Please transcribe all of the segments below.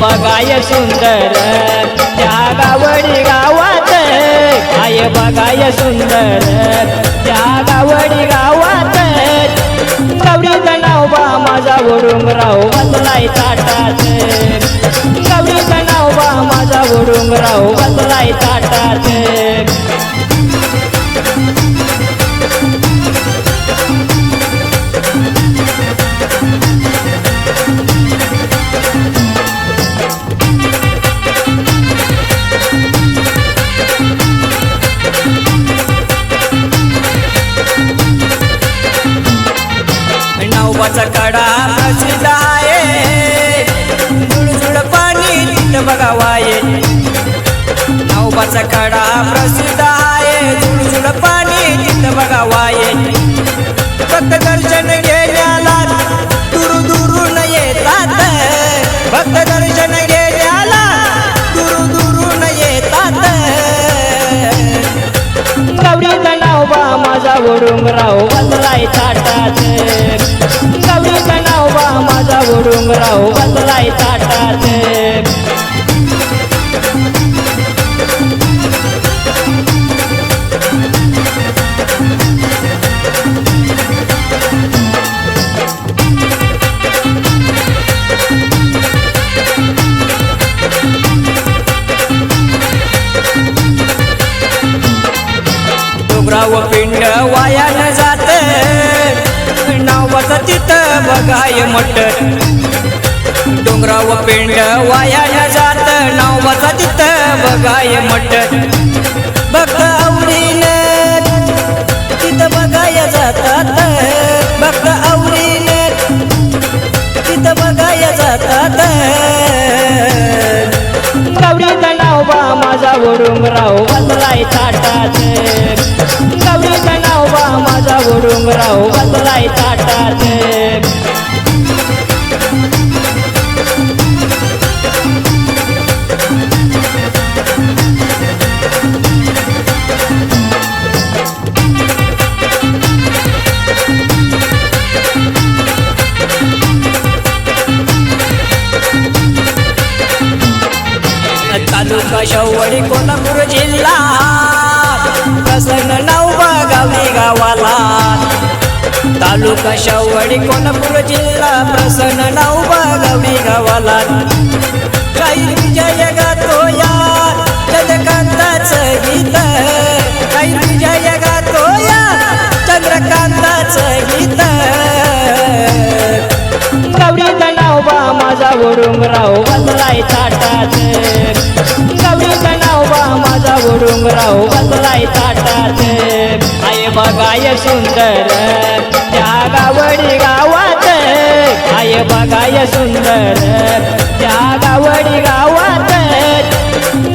बघाय सुंदर. त्या गावडी गावात आय बघाय सुंदर. त्या गावडी गावात गौरीचं नाव बा माझा वडुंगराव बदलाय ताटात गौरीचं नाव बा माझा वडुंगराव बदलाय ताटात कडा प्रसिद्ध आहे जुळजुळ पाणी तिथं बघावाये. नवबाचा कडा प्रसिद्ध माझा वडुंगराव बदलाय ताटात. गौरीचं नाव बा माझा वडुंगराव बदलाय ताटात. बघाय मट डोंगराव पेंड वाया जात नाव नावाचं तिथं बघाय मट भक्त आवडीन तिथं बघाय जातात. भक्त आवडीन तिथं बघाय जातात. गौरीचं नाव बा माझा वरुंगराव बदलाय ताटात गौरीचं नाव बा माझा वरुंगराव बदलाय ताटात कशवडी कोल्हापूर जिल्हा? प्रसन्न नवबा गावी गावाला. तालुका शेवडी कोल्हापूर जिल्हा. प्रसन्न नवबा गावी गावाला. काही विजय गातो या चंद्रकांताच गीत काही विजय गातो या चंद्रकांताच गीत गौरीचं नाव बा माझा वडुंगराव बदलाय ताटात डोंगराव वडुंगराव बदलाय ताटात आय बघाय सुंदर त्या गावडी गावात. आय बघाय सुंदर त्या गावडी गावात.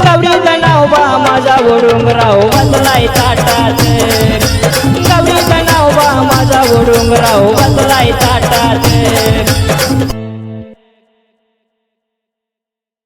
गौरीचं नाव बा माझा वडुंगराव बदलाय ताटात. गौरीचं नाव बा माझा वडुंगराव बदलाय ताटात.